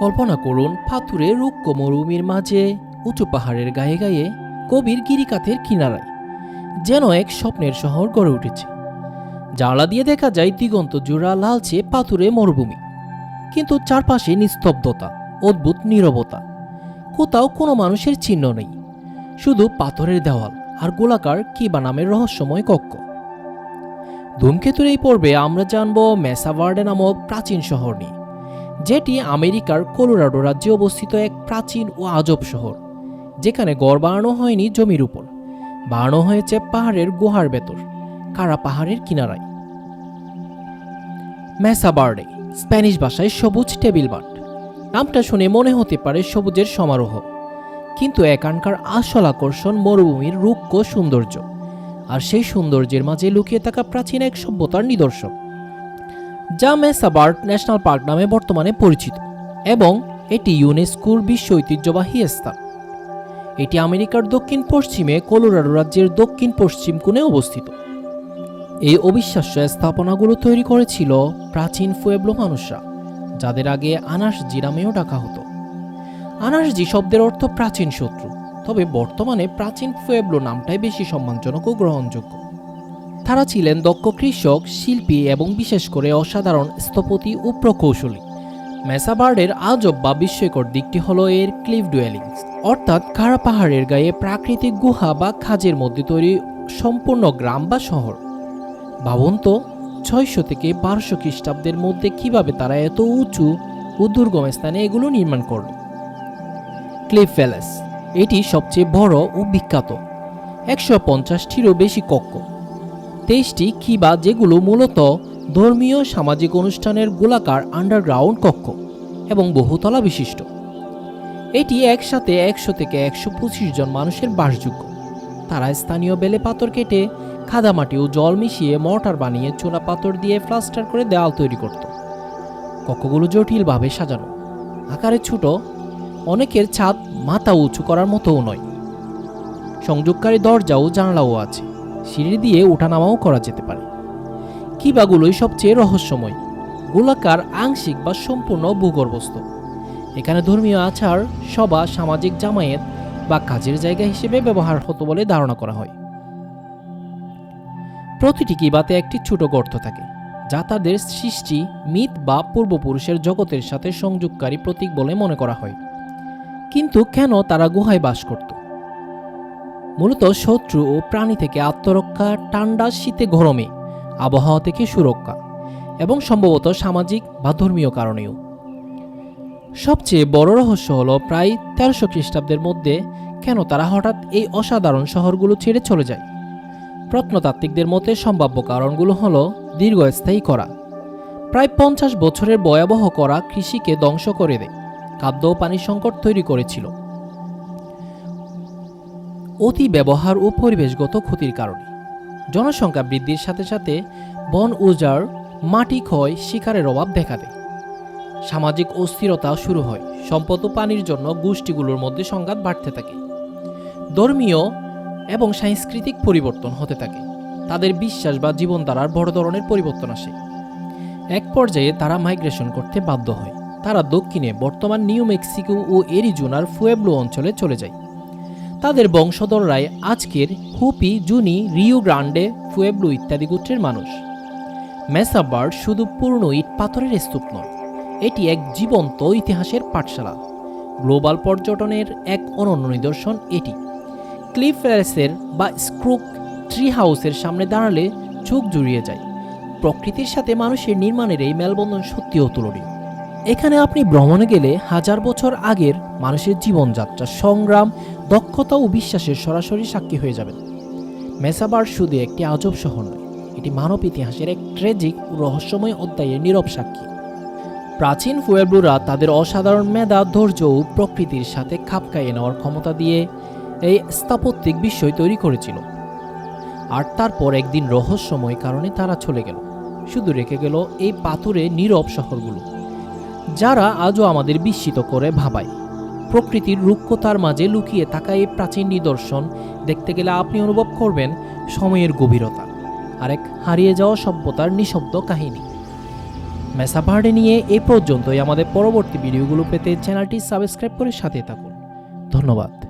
কল্পনা করুন পাথুরে রুক্ষ মরুভূমির মাঝে, উঁচু পাহাড়ের গায়ে গায়ে কবির গিরিকাতের কিনারায়, যেন এক স্বপ্নের শহর গড়ে উঠেছে। জানলা দিয়ে দেখা যায় দিগন্ত জোড়া লালচে পাথুরে মরুভূমি। কিন্তু চারপাশে নিস্তব্ধতা, অদ্ভুত নীরবতা। কোথাও কোনো মানুষের চিহ্ন নেই। শুধু পাথরের দেওয়াল আর গোলাকার কিবা নামের রহস্যময় কক্ষ। ধূমকেতুর এই পর্বে আমরা জানব মেসাভার্ডে নামক প্রাচীন শহর নিয়ে। যেটি আমেরিকার কলোরাডো রাজ্যে অবস্থিত এক প্রাচীন ও আজব শহর, যেখানে গড় বানানো হয়নি জমির উপর। বানানো হয়েছে পাহাড়ের গুহার ভেতর, কারা পাহাড়ের কিনারায়। মেসাবার্ডে স্প্যানিশ ভাষায় সবুজ টেবিল মাঠ। নামটা শুনে মনে হতে পারে সবুজের সমারোহ। কিন্তু এখানকার আসল আকর্ষণ মরুভূমির রুক্ষ সৌন্দর্য, আর সেই সৌন্দর্যের মাঝে লুকিয়ে থাকা প্রাচীন এক সভ্যতার নিদর্শন। যা মেসাবার্ড ন্যাশনাল পার্ক নামে বর্তমানে পরিচিত এবং এটি ইউনেস্কোর বিশ্ব ঐতিহ্যবাহী স্থান। এটি আমেরিকার দক্ষিণ পশ্চিমে কলোরাডো রাজ্যের দক্ষিণ পশ্চিম কোণে অবস্থিত। এই অবিশ্বাস্য স্থাপনাগুলো তৈরি করেছিল প্রাচীন ফুয়েবলো মানুষরা, যাদের আগে আনাসজি নামেও ডাকা হতো। আনাসজি শব্দের অর্থ প্রাচীন শত্রু, তবে বর্তমানে প্রাচীন ফুয়েবলো নামটাই বেশি সম্মানজনক ও গ্রহণযোগ্য। তারা ছিলেন দক্ষ কৃষক, শিল্পী এবং বিশেষ করে অসাধারণ স্থপতি ও প্রকৌশলী। মেসাবার্ডের আজব বা বিস্ময়কর দিকটি হলো এর ক্লিফ ডুয়েলিংস। অর্থাৎ খাড়া পাহাড়ের গায়ে প্রাকৃতিক গুহা বা খাজের মধ্যে তৈরি সম্পূর্ণ গ্রাম বা শহর। ভাবুন তো, ছয়শো থেকে বারোশো খ্রিস্টাব্দের মধ্যে কীভাবে তারা এত উঁচু ও দুর্গম স্থানে এগুলো নির্মাণ করল? ক্লিফ প্যালেস, এটি সবচেয়ে বড় ও বিখ্যাত। একশো পঞ্চাশটিরও বেশি কক্ষ। তেইশটি কিবা যেগুলো মূলত ধর্মীয় সামাজিক অনুষ্ঠানের গোলাকার আন্ডারগ্রাউন্ড কক্ষ এবং বহুতলা বিশিষ্ট। এটি একসাথে একশো থেকে একশো পঁচিশ জন মানুষের বাসযোগ্য। তারা স্থানীয় বেলে পাথর কেটে, খাদামাটি ও জল মিশিয়ে মর্টার বানিয়ে চোলা পাথর দিয়ে প্লাস্টার করে দেওয়াল তৈরি করত। কক্ষগুলো জটিলভাবে সাজানো। আকারে ছোট, অনেকের ছাদ মাথা উঁচু করার মতোও নয়। সংযোগকারী দরজা ও জানালাও আছে। সিঁড়ি দিয়ে ওঠানামাও করা যেতে পারে। কিবাগুলোই সবচেয়ে রহস্যময়। গোলাকার, আংশিক বা সম্পূর্ণ ভূগর্ভস্থ। এখানে ধর্মীয় আচার, সভা, সামাজিক জামায়াত বা কাজের জায়গা হিসেবে ব্যবহার হতো বলে ধারণা করা হয়। প্রতিটি কিবাতে একটি ছোট গর্ত থাকে, যা তাদের সৃষ্টি, মিথ বা পূর্বপুরুষের জগতের সাথে সংযোগকারী প্রতীক বলে মনে করা হয়। কিন্তু কেন তারা গুহায় বাস করত? মূলত শত্রু ও প্রাণী থেকে আত্মরক্ষা, ঠান্ডা, শীতে গরমে আবহাওয়া থেকে সুরক্ষা এবং সম্ভবত সামাজিক বা ধর্মীয় কারণেও। সবচেয়ে বড় রহস্য হলো প্রায় তেরোশো খ্রিস্টাব্দের মধ্যে কেন তারা হঠাৎ এই অসাধারণ শহরগুলো ছেড়ে চলে যায়? প্রত্নতাত্ত্বিকদের মতে সম্ভাব্য কারণগুলো হল দীর্ঘস্থায়ী করা। প্রায় পঞ্চাশ বছরের ভয়াবহ করা কৃষিকে ধ্বংস করে দেয়, খাদ্য ও পানির সংকট তৈরি করেছিল। অতি ব্যবহার ও পরিবেশগত ক্ষতির কারণে। জনসংখ্যা বৃদ্ধির সাথে সাথে বন উজাড়, মাটি ক্ষয়, শিকারের অভাব দেখা দেয়। সামাজিক অস্থিরতা শুরু হয়, সম্পদ পানির জন্য গোষ্ঠীগুলোর মধ্যে সংঘাত বাড়তে থাকে। ধর্মীয় এবং সাংস্কৃতিক পরিবর্তন হতে থাকে। তাদের বিশ্বাস বা জীবনধারার বড় ধরনের পরিবর্তন আসে। এক পর্যায়ে তারা মাইগ্রেশন করতে বাধ্য হয়। তারা দক্ষিণে বর্তমান নিউ মেক্সিকো ও এরিজোনার ফুয়েবলো অঞ্চলে চলে যায়। তাদের বংশধররাই আজকের হুপি, জুনি, রিও গ্রান্ডে ফুয়েবলো ইত্যাদি গোত্রের মানুষ। মেসাবার্ড শুধু পূর্ণ ইট পাথরের স্তূপ নয়, এটি এক জীবন্ত ইতিহাসের পাঠশালা। গ্লোবাল পর্যটনের এক অনন্য নিদর্শন এটি। ক্লিফ বা স্ক্রুক ট্রি হাউসের সামনে দাঁড়ালে চোখ জুড়িয়ে যায়। প্রকৃতির সাথে মানুষের নির্মাণের এই মেলবন্ধন সত্যি অতুলনীয়। এখানে আপনি ভ্রমণে গেলে হাজার বছর আগের মানুষের জীবনযাত্রা, সংগ্রাম দক্ষতা ও বিশ্বাসের সরাসরি সাক্ষী হয়ে যাবেন। মেসাবার শুধু একটি আজব শহর নয়, এটি মানব ইতিহাসের এক ট্রেজিক ও রহস্যময় অধ্যায়ের নীরব সাক্ষী। প্রাচীন ফুয়েব্রুরা তাদের অসাধারণ মেধা, ধৈর্য ও প্রকৃতির সাথে খাপ খাইয়ে নেওয়ার ক্ষমতা দিয়ে এই স্থাপত্যিক বিষয় তৈরি করেছিল। আর তারপর একদিন রহস্যময় কারণে তারা চলে গেল, শুধু রেখে গেল এই পাথরে নীরব শহরগুলো, যারা আজও আমাদের বিস্মিত করে ভাবায়। প্রকৃতির রুক্ষতার মাঝে লুকিয়ে থাকা এই প্রাচীন নিদর্শন দেখতে গেলে আপনি অনুভব করবেন সময়ের গভীরতা। আরেক, হারিয়ে যাওয়া সভ্যতার নিঃশব্দ কাহিনী। মেসাপাহাড়ে নিয়ে এ পর্যন্তই। আমাদের পরবর্তী ভিডিওগুলো পেতে চ্যানেলটি সাবস্ক্রাইব করে সাথে থাকুন। ধন্যবাদ।